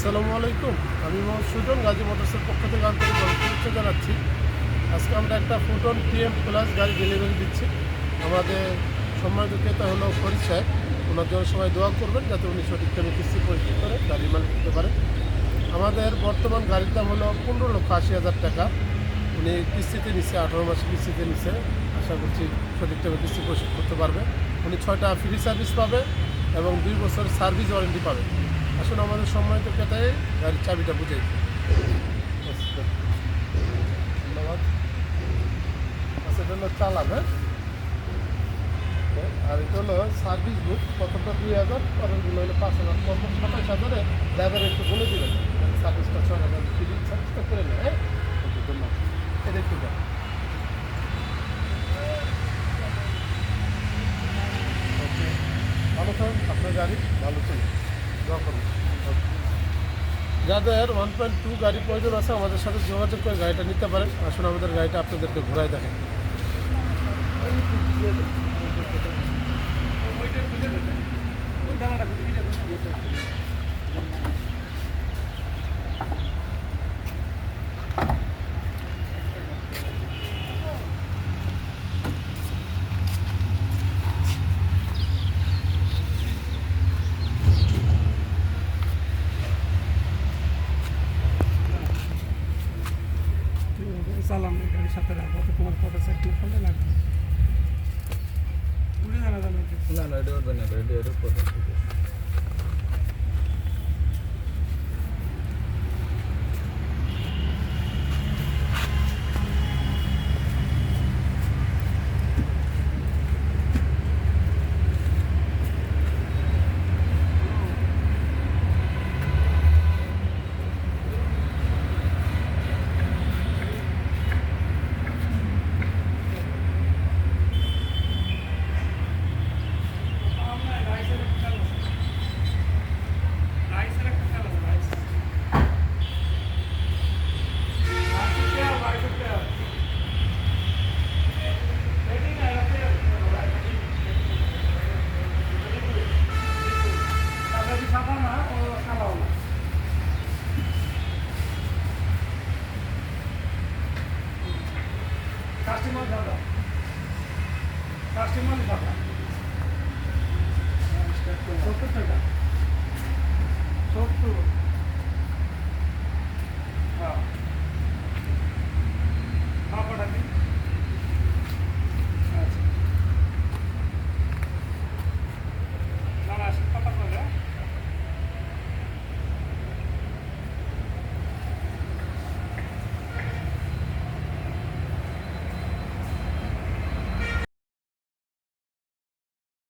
আসসালামু আলাইকুম। আমি মোহাম্মদ সুজন, গাজী মোটরসের পক্ষ থেকে আন্তরিক শুভেচ্ছা জানাচ্ছি। আজকে আমরা একটা ফুটন পিএম প্লাস গাড়ি ডেলিভারি দিচ্ছি। আমাদের সম্মানিত ক্রেতা হলো ফরিদ সাহেব। ওনার জন্য সবাই দোয়া করবেন যাতে উনি সঠিক টাইমে কিস্তি পরিশোধ করে গাড়ি মাল করতে পারে। আমাদের বর্তমান গাড়ির দাম হলো পনেরো লক্ষ আশি হাজার টাকা। উনি কিস্তিতে নিচ্ছে আঠারো মাসে কিস্তিতে নিচ্ছে আশা করছি সঠিক টাইমে কিস্তি পরিশোধ করতে পারবে। উনি ছয়টা ফ্রি সার্ভিস পাবে এবং দুই বছর সার্ভিস ওয়ারেন্টি পাবে। আসুন আমাদের সম্মানিত ক্রেতায় গাড়ির চাবিটা বুঝাই ধন্যবাদ। আচ্ছা এটা হলো চালান হ্যাঁ? আর এটা হলো সার্ভিস বুক প্রথমটা দুই হাজার পরেরগুলো হলো পাঁচ হাজার। প্রথম সাতাশ হাজারে ড্রাইভার একটু বলে দেবেন সার্ভিসটা ছয় হাজার ফ্রি সার্ভিসটা করে নেয় হ্যাঁ? ওকে, ধন্যবাদ। এটা একটু দেন। ভালো থাকুন আপনার গাড়ি ভালো ওকে। যাদের ওয়ান পয়েন্ট টু গাড়ি প্রয়োজন আছে, আমাদের সাথে যোগাযোগ করে গাড়িটা নিতে পারেন। আসুন আমাদের গাড়িটা আপনাদেরকে ঘোরায় দেখেন। চালাম এই গাড়ির সাথে রাখব তো তোমার ফটো সাইকেল ফোনে লাগবে উড়ে জানা যাবে না না, এটা উঠবে না, এটা এটা কাস্টমার দাদা কাস্টমার দাদা সত্তর টাকা